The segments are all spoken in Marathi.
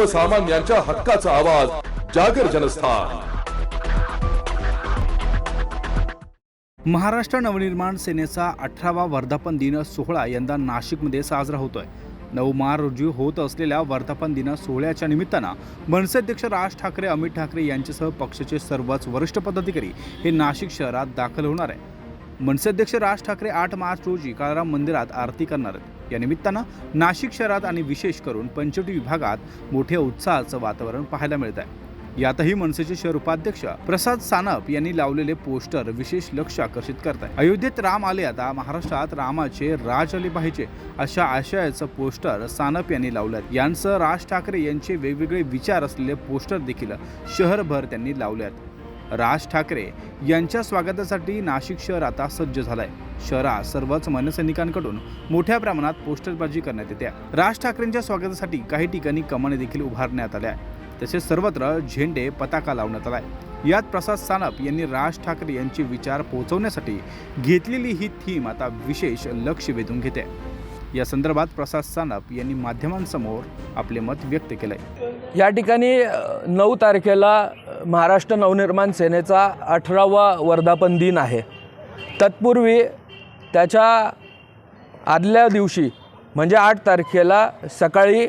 सर्वसामान्यांच्या हक्काचा आवाज जागर जनस्थान. महाराष्ट्र नवनिर्माण सेनेचा अठरावा वर्धापन दिन सोहळा यंदा नाशिकमध्ये साजरा होतोय. नऊ मार्च रोजी होत असलेल्या वर्धापन दिन सोहळ्याच्या निमित्तानं मनसे अध्यक्ष राज ठाकरे अमित ठाकरे यांच्यासह पक्षाचे सर्वच वरिष्ठ पदाधिकारी हे नाशिक शहरात दाखल होणार आहे मनसे अध्यक्ष राज ठाकरे आठ मार्च रोजी काळाराम मंदिरात आरती करणार आहेत. या निमित्तानं नाशिक शहरात आणि विशेष करून पंचवटी विभागात मोठ्या उत्साहाचं वातावरण पाहायला मिळत आहे. यातही मनसेचे शहर उपाध्यक्ष प्रसाद सानप यांनी लावलेले पोस्टर विशेष लक्ष आकर्षित करत आहे अयोध्येत राम आले आता महाराष्ट्रात रामाचे राज आले पाहिजे अशा आशयाचं पोस्टर सानप यांनी लावलं यांचं राज ठाकरे यांचे वेगवेगळे विचार असलेले पोस्टर देखील शहरभर त्यांनी लावले आहेत. राज ठाकरे यांच्या स्वागतासाठी नाशिक शहर आता सज्ज झालंय. शहरात सर्वच मनसैनिकांकडून मोठ्या प्रमाणात पोस्टरबाजी करण्यात येते. राज ठाकरेंच्या स्वागतासाठी काही ठिकाणी कमाने देखील उभारण्यात आल्या आहेत. तसेच सर्वत्र झेंडे पताका लावण्यात आलाय. यात प्रसाद सानप यांनी राज ठाकरे यांचे विचार पोहोचवण्यासाठी घेतलेली ही थीम आता विशेष लक्ष वेधून घेते. या संदर्भात प्रसाद सानप यांनी माध्यमांसमोर आपले मत व्यक्त केलंय. या ठिकाणी नऊ तारखेला महाराष्ट्र नवनिर्माण सेनेचा अठरावा वर्धापन दिन आहे. तत्पूर्वी त्याच्या आदल्या दिवशी म्हणजे आठ तारखेला सकाळी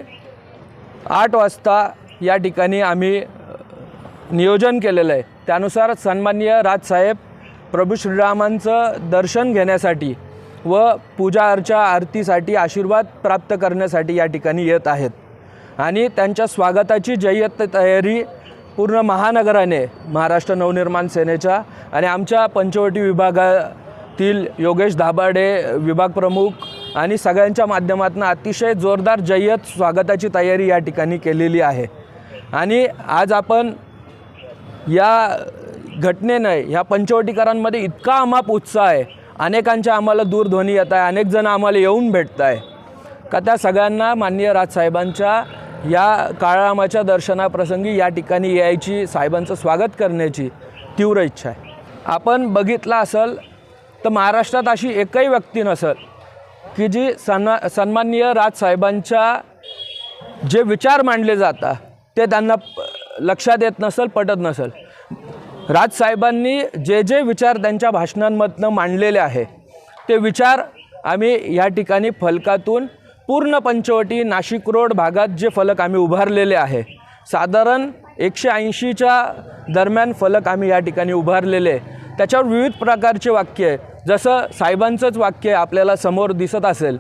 आठ वाजता या ठिकाणी आम्ही नियोजन केलेलं आहे. त्यानुसार सन्माननीय राजसाहेब प्रभू श्रीरामांचं दर्शन घेण्यासाठी व पूजा अर्चा आरतीसाठी आशीर्वाद प्राप्त करण्यासाठी या ठिकाणी येत आहेत. आणि त्यांच्या स्वागताची जय्यत तयारी पूर्ण महानगराने महाराष्ट्र नवनिर्माण सेनेच्या आणि आमच्या पंचवटी विभागा तील योगेश धाबाडे विभाग प्रमुख आणि सगळ्यांच्या माध्यमातून अतिशय जोरदार जय्यत स्वागताची तयारी या ठिकाणी केलेली आहे. आणि आज आपण या घटनेनं ह्या पंचवटीकरांमध्ये इतका अमाप उत्साह आहे. अनेकांच्या आम्हाला दूरध्वनी येत आहे अनेक जण आम्हाला येऊन भेटत आहे. का त्या सगळ्यांना माननीय राजसाहेबांच्या या काळामाच्या दर्शनाप्रसंगी या ठिकाणी यायची साहेबांचं स्वागत करण्याची तीव्र इच्छा आहे. आपण बघितलं असेल तर महाराष्ट्रात अशी एकही व्यक्ती नसेल की जी सन्मा सन्माननीय राजसाहेबांच्या जे विचार मांडले जातात ते त्यांना लक्षात येत नसेल पटत नसेल राजसाहेबांनी जे जे विचार त्यांच्या भाषणांमधनं मांडलेले आहे ते विचार आम्ही या ठिकाणी फलकातून पूर्ण पंचवटी नाशिक रोड भागात जे फलक आम्ही उभारलेले आहे साधारण एकशे ऐंशीच्या दरम्यान फलक आम्ही या ठिकाणी उभारलेले आहे. त्याच्यावर विविध प्रकारचे वाक्य आहे. जसं साहेबांचंच वाक्य आपल्याला समोर दिसत असेल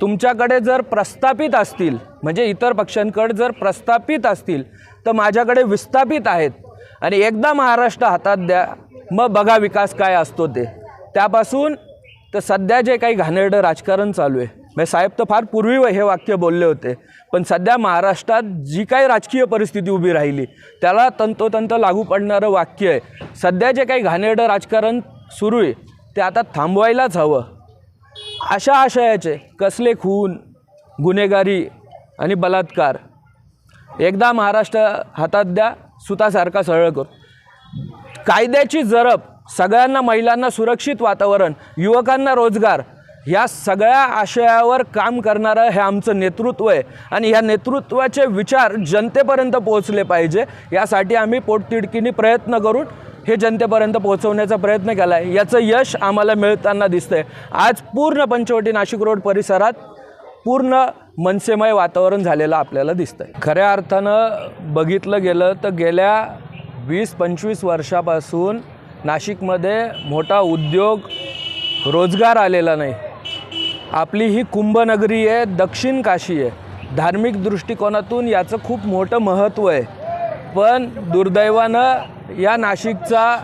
तुमच्याकडे जर प्रस्थापित असतील म्हणजे इतर पक्षांकडे जर प्रस्थापित असतील तर माझ्याकडे विस्थापित आहेत. आणि एकदा महाराष्ट्र हातात द्या मग बघा विकास काय असतो ते. त्यापासून तर सध्या जे काही घाणेरडं राजकारण चालू आहे म्हणजे साहेब तर फार पूर्वी हे वाक्य बोलले होते पण सध्या महाराष्ट्रात जी काही राजकीय परिस्थिती उभी राहिली त्याला तंतोतंत लागू पडणारं वाक्य आहे. सध्या जे काही घाणेरडं राजकारण सुरू आहे ते आता थांबवायलाच हवं. अशा आशयाचे कसले खून गुन्हेगारी आणि बलात्कार एकदा महाराष्ट्र हातात द्या सुतासारखा सरळ करू. कायद्याची जरब सगळ्यांना महिलांना सुरक्षित वातावरण युवकांना रोजगार ह्या सगळ्या आशयावर काम करणारं हे आमचं नेतृत्व आहे. आणि ह्या नेतृत्वाचे विचार जनतेपर्यंत पोहोचले पाहिजे. यासाठी आम्ही पोटतिडकीने प्रयत्न करून हे जनतेपर्यंत पोहोचवण्याचा प्रयत्न केला आहे याचं यश आम्हाला मिळताना दिसतंय. आज पूर्ण पंचवटी नाशिक रोड परिसरात पूर्ण मनसेमय वातावरण झालेलं आपल्याला दिसतंय. खऱ्या अर्थानं बघितलं गेलं तर गेल्या वीस पंचवीस वर्षापासून नाशिकमध्ये मोठा उद्योग रोजगार आलेला नाही. आपली ही कुंभनगरी आहे दक्षिण काशी आहे. धार्मिक दृष्टिकोनातून याचं खूप मोठं महत्त्व आहे. पण दुर्दैवानं या नाशिकचा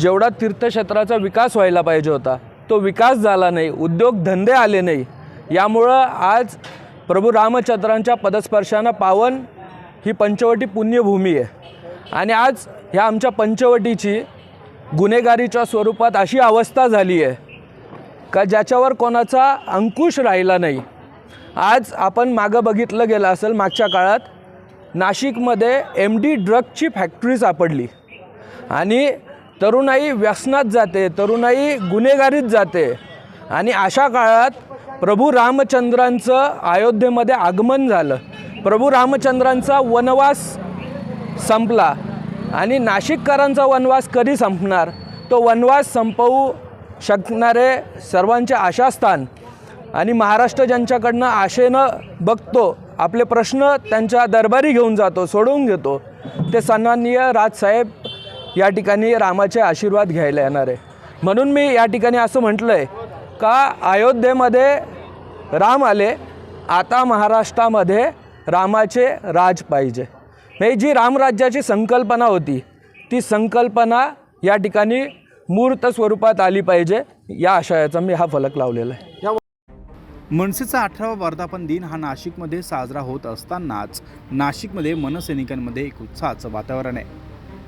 जेवढा तीर्थक्षेत्राचा विकास व्हायला पाहिजे होता तो विकास झाला नाही उद्योगधंदे आले नाही. यामुळं आज प्रभू रामचंद्रांच्या पदस्पर्शानं पावन ही पंचवटी पुण्यभूमी आहे. आणि आज ह्या आमच्या पंचवटीची गुन्हेगारीच्या स्वरूपात अशी अवस्था झाली आहे का ज्याच्यावर कोणाचा अंकुश राहिला नाही. आज आपण मागं बघितलं गेलं असेल मागच्या काळात नाशिकमध्ये एम डी ड्रगची फॅक्टरी सापडली. आणि तरुणाई व्यसनात जाते तरुणाई गुन्हेगारीत जाते. आणि अशा काळात प्रभू रामचंद्रांचं अयोध्येमध्ये आगमन झालं. प्रभू रामचंद्रांचा वनवास संपला. आणि नाशिककरांचा वनवास कधी संपणार? तो वनवास संपवू शकणारे सर्वांचे आशास्थान आणि महाराष्ट्र ज्यांच्याकडनं आशेनं बघतो आपले प्रश्न त्यांच्या दरबारी घेऊन जातो सोडवून घेतो ते सन्माननीय राजसाहेब या ठिकाणी रामाचे आशीर्वाद घ्यायला येणार. आहे म्हणून मी या ठिकाणी असं म्हटलं आहे का अयोध्येमध्ये राम आले आता महाराष्ट्रामध्ये रामाचे राज पाहिजे. म्हणजे जी रामराज्याची संकल्पना होती ती संकल्पना या ठिकाणी मूर्त स्वरूपात आली पाहिजे या आशयाचा मी हा फलक लावलेला आहे. मनसेचा अठरावा वर्धापन दिन हा नाशिकमध्ये साजरा होत असतानाच नाशिकमध्ये मनसैनिकांमध्ये एक उत्साहाचं वातावरण आहे.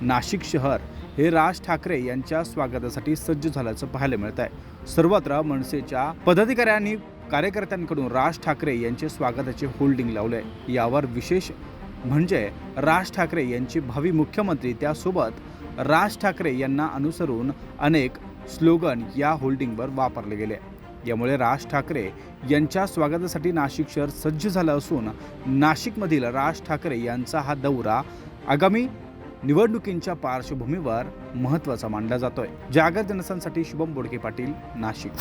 नाशिक शहर हे राज ठाकरे यांच्या स्वागतासाठी सज्ज झाल्याचं पाहायला मिळत आहे. सर्वत्र मनसेच्या पदाधिकाऱ्यांनी कार्यकर्त्यांकडून राज ठाकरे यांचे स्वागताचे होल्डिंग लावले आहे यावर विशेष म्हणजे राज ठाकरे यांचे भावी मुख्यमंत्री त्यासोबत राज ठाकरे यांना अनुसरून अनेक स्लोगन या होल्डिंगवर वापरले गेले. यामुळे राज ठाकरे यांच्या स्वागतासाठी नाशिक शहर सज्ज झालं असून नाशिकमधील राज ठाकरे यांचा हा दौरा आगामी निवडणुकींच्या पार्श्वभूमीवर महत्त्वाचा मानला जातोय. जागर जनसांसाठी शुभम बोडके पाटील नाशिक.